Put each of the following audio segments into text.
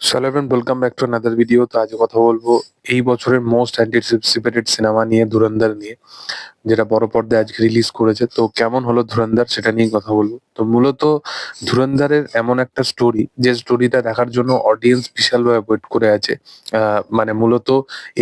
Everyone welcome back to another video তো আজ কথা বলব এই বছরের মোস্ট অ্যান্টিসিপেটেড সিনেমা নিয়ে, ধুরন্ধর নিয়ে, যেটা বড় পর্দায় আজকে রিলিজ করেছে। তো কেমন হলো ধুরন্ধর, সেটা নিয়ে কথা বলব। তো মূলত ধুরন্ধরের এমন একটা স্টোরি যে স্টোরিটা দেখার জন্য অডিয়েন্স বিশালভাবে ওয়েট করে আছে। মানে মূলত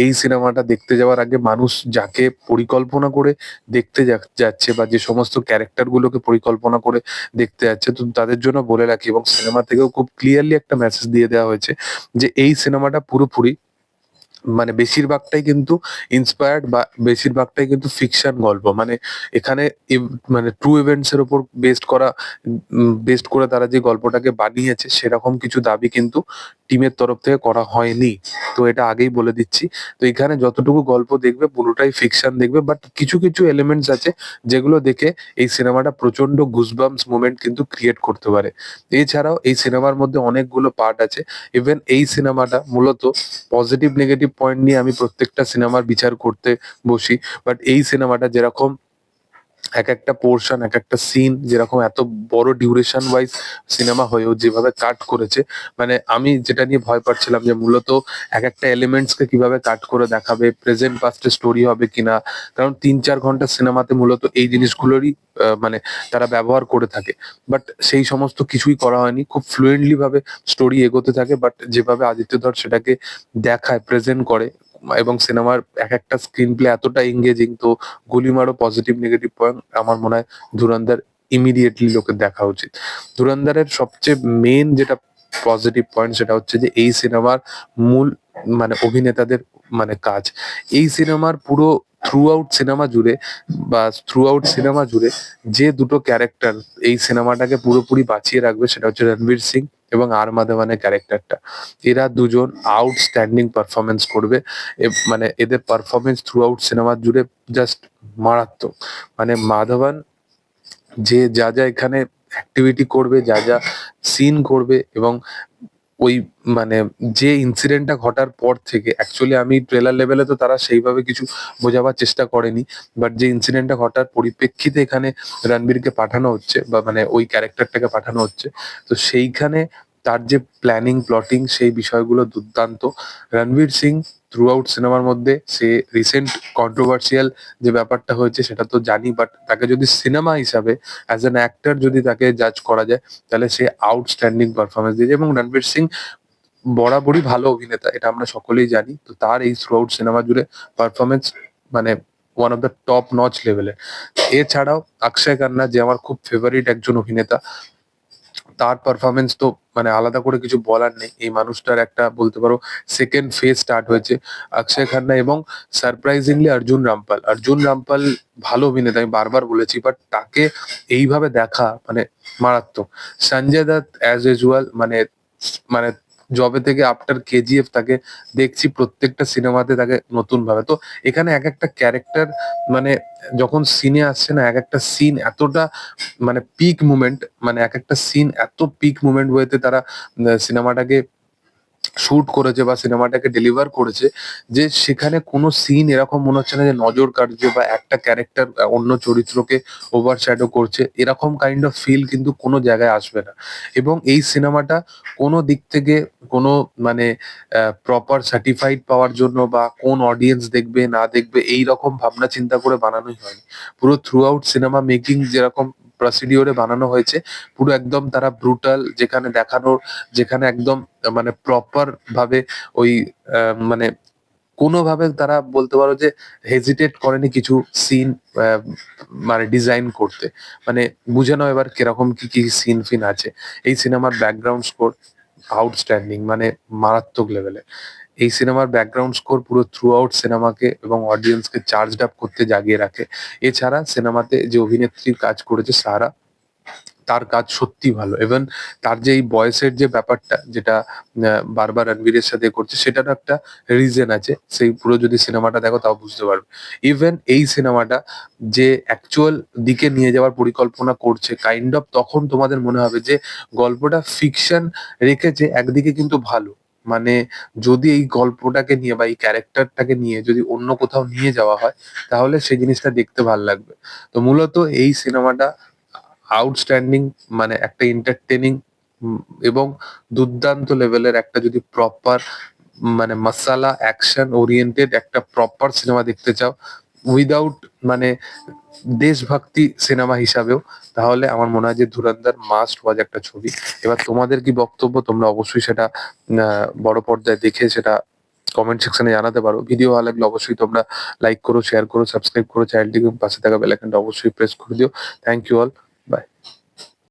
এই সিনেমাটা দেখতে যাওয়ার আগে মানুষ যাকে পরিকল্পনা করে দেখতে যাচ্ছে বা যে সমস্ত ক্যারেক্টার গুলোকে পরিকল্পনা করে দেখতে যাচ্ছে, তো তাদের জন্য বলে রাখি এবং সিনেমা থেকেও খুব ক্লিয়ারলি একটা মেসেজ দিয়ে দেওয়া হয়েছে। যে এই সিনেমাটা পুরোপুরি মানে বেশিরভাগটাই কিন্তু ইন্সপায়ার্ড বা বেশিরভাগটাই কিন্তু ফিকশন গল্প। মানে এখানে মানে ট্রু ইভেন্টস এর উপর বেস্ট করা বেস্ট করে তারা যে গল্পটাকে বানিয়েছে সেরকম কিছু দাবি কিন্তু টিমের তরফ থেকে করা হয়নি। তো এটা আগেই বলে দিচ্ছি। তো এখানে যতটুকু গল্প দেখবে, পুরোটাই ফিকশন দেখবে বাট কিছু কিছু এলিমেন্টস আছে যেগুলো দেখে এই সিনেমাটা প্রচণ্ড গুজবামস মোমেন্ট কিন্তু ক্রিয়েট করতে পারে। এছাড়াও এই সিনেমার মধ্যে অনেকগুলো পার্ট আছে। ইভেন এই সিনেমাটা মূলত পজিটিভ নেগেটিভ পয়েন্ট নিয়ে আমি প্রত্যেকটা সিনেমার বিচার করতে বসি। বাট এই সিনেমাটা যেরকম এক একটা পোর্শন এক একটা সিন যেরকম এত বড় ডিউরেশন ওয়াইজ সিনেমা হয়েও যেভাবে কাট করেছে মানে আমি যেটা নিয়ে ভয় পাচ্ছিলাম যে মূলত এক একটা এলিমেন্টস কে কীভাবে কাট করে দেখাবে প্রেজেন্ট পাস্টে স্টোরি হবে কিনা, কারণ তিন চার ঘণ্টা সিনেমাতে মূলত এই জিনিসগুলোরই মানে তারা ব্যবহার করে থাকে। বাট সেই সমস্ত কিছুই করা হয়নি, খুব ফ্লুয়েন্টলি ভাবে স্টোরি এগোতে থাকে বাট যেভাবে আদিত্য ধর সেটাকে দেখায় প্রেজেন্ট করে এবং সিনেমার এক একটা স্ক্রিন প্লে এতটা এঙ্গেজিং তো গুলিমারও পজিটিভ নেগেটিভ পয়েন্ট আমার মনে হয় ধুরন্দার ইমিডিয়েটলি লোকের দেখা উচিত। ধুরন্দারের সবচেয়ে মেন যেটা পজিটিভ পয়েন্ট সেটা হচ্ছে যে এই সিনেমার মূল মানে অভিনেতাদের মানে কাজ। এই সিনেমার পুরো থ্রু আউট সিনেমা জুড়ে বা থ্রু আউট সিনেমা জুড়ে যে দুটো ক্যারেক্টার এই সিনেমাটাকে পুরোপুরি বাঁচিয়ে রাখবে সেটা হচ্ছে রণবীর সিং এবং আর মাধবানের ক্যারেক্টারটা এরা দুজন আউটস্ট্যান্ডিং পারফরমেন্স করবে। মানে এদের পারফরমেন্স থ্রু আউট সিনেমা জুড়ে জাস্ট মারাত্মক। মানে মাধবান যে, যা যা এখানে অ্যাক্টিভিটি করবে, যা যা সিন করবে এবং ওই মানে যে ইনসিডেন্টটা ঘটার পর থেকে অ্যাকচুয়ালি আমি ট্রেলার লেভেলে তো তারা সেইভাবে কিছু বোঝাবার চেষ্টা করেনি বাট যে ইনসিডেন্টটা ঘটার পরিপ্রেক্ষিতে এখানে রণবীরকে পাঠানো হচ্ছে বা মানে ওই ক্যারেক্টারটাকে পাঠানো হচ্ছে, তো সেইখানে তার যে প্ল্যানিং প্লটিং সেই বিষয়গুলো দুর্দান্ত। রণবীর সিং থ্রু আউট সিনেমার মধ্যে সে রিসেন্ট কন্ট্রোভার্সিয়াল যে ব্যাপারটা হয়েছে সেটা তো জানি বাট তাকে যদি সিনেমা হিসাবে অ্যাজ অ্যান অ্যাক্টর যদি তাকে জাজ করা যায়, তাহলে সে আউটস্ট্যান্ডিং পারফরমেন্স দিয়েছে। এবং রণবীর সিং বরাবরই ভালো অভিনেতা, এটা আমরা সকলেই জানি। তো তার এই থ্রু আউট সিনেমা জুড়ে পারফরমেন্স মানে one of the top notch লেভেলের এছাড়াও অক্ষয় খান্না, যে আমার খুব ফেভারিট একজন অভিনেতা তার পারফরমেন্স তো মানে আলাদা করে কিছু বলার নেই। এই মানুষটার একটা বলতে পারো সেকেন্ড ফেজ স্টার্ট হয়েছে অক্ষয় খান্না এবং সারপ্রাইজিংলি অর্জুন রামপাল। অর্জুন রামপাল ভালো অভিনেতা, আমি বারবার বলেছি বাট তাকে এইভাবে দেখা মানে মারাত্মক। সঞ্জয় দত্ত অ্যাজ ইউজুয়াল মানে মানে জবে থেকে আফটার কেজিএফ তাকে দেখছি প্রত্যেকটা সিনেমাতে তাকে নতুন ভাবে তো এখানে এক একটা ক্যারেক্টার মানে যখন সিনে আসছে না, এক একটা সিন এতটা মানে পিক মুমেন্ট মানে এক একটা সিন এত পিক মুমেন্ট বইতে তারা সিনেমাটাকে শুট করেছে বা সিনেমাটাকে ডেলিভার করেছে, যে সেখানে কোনো সিন এরকম মনে হচ্ছে না যে নজর কাটছে বা একটা ক্যারেক্টার অন্য চরিত্রকে ওভার শ্যাডো করছে, এরকম কাইন্ড অফ ফিল কিন্তু কোনো জায়গায় আসবে না। এবং এই সিনেমাটা কোনো দিক থেকে কোনো মানে প্রপার সার্টিফাইড পাওয়ার জন্য বা কোন অডিয়েন্স দেখবে না দেখবে এই রকম ভাবনা চিন্তা করে বানানোই হয়নি। পুরো থ্রু আউট সিনেমা মেকিং যেরকম প্রসিডিওরে বানানো হয়েছে। পুরো একদম তারা ব্রুটাল যেখানে দেখানোর, যেখানে একদম মানে প্রপার ভাবে ওই মানে কোনোভাবে তারা বলতে পারো যে হেজিটেট করেনি কিছু সিন মানে ডিজাইন করতে। মানে বুঝে নাও এবার কীরকম কি কি সিন ফিন আছে। এই সিনেমার ব্যাকগ্রাউন্ড স্কোর আউটস্ট্যান্ডিং মানে মারাত্মক লেভেলে এই সিনেমার ব্যাকগ্রাউন্ড স্কোর পুরো থ্রু আউট সিনেমাকে এবং অডিয়েন্সকে চার্জ আপ করতে জাগিয়ে রাখে। এছাড়া সিনেমাতে যে অভিনেত্রী কাজ করেছে সারা, তার কাজ সত্যি ভালো। এবং তার যে এই বয়সের যে ব্যাপারটা, যেটা বারবার রণবীরের সাথে করছে, সেটারও একটা রিজন আছে। সেই পুরো যদি সিনেমাটা দেখো, তাও বুঝতে পারবে। ইভেন এই সিনেমাটা যে অ্যাকচুয়াল দিকে নিয়ে যাওয়ার পরিকল্পনা করছে কাইন্ড অফ তখন তোমাদের মনে হবে যে গল্পটা ফিকশন রেখেছে, একদিকে কিন্তু ভালো। মানে যদি এই গল্পটাকে নিয়ে বা এই ক্যারেক্টারটাকে নিয়ে যদি অন্য কোথাও নিয়ে যাওয়া হয়, তাহলে সেই জিনিসটা দেখতে ভালো লাগবে। তো মূলত এই সিনেমাটা আউটস্ট্যান্ডিং মানে একটা এন্টারটেনিং এবং দুর্দান্ত লেভেলের একটা যদি প্রপার মানে মশালা অ্যাকশন ওরিয়েন্টেড একটা প্রপার সিনেমা দেখতে চাও উইদাউট মানে দেশভক্তি সিনেমা হিসাবেও, তাহলে আমার মনে হয় যে ধুরন্ধর মাস্ট ওয়াজ একটা ছবি। এবার তোমাদের কি বক্তব্য? তোমরা অবশ্যই সেটা বড় পর্দায় দেখে সেটা কমেন্ট সেকশনে জানাতে পারো। ভিডিও ভালো লাগলে অবশ্যই তোমরা লাইক করো শেয়ার করো সাবস্ক্রাইব করো চ্যানেলটিকে পাশে থাকা বেলাইকনটা অবশ্যই প্রেস করে দিও। Thank you all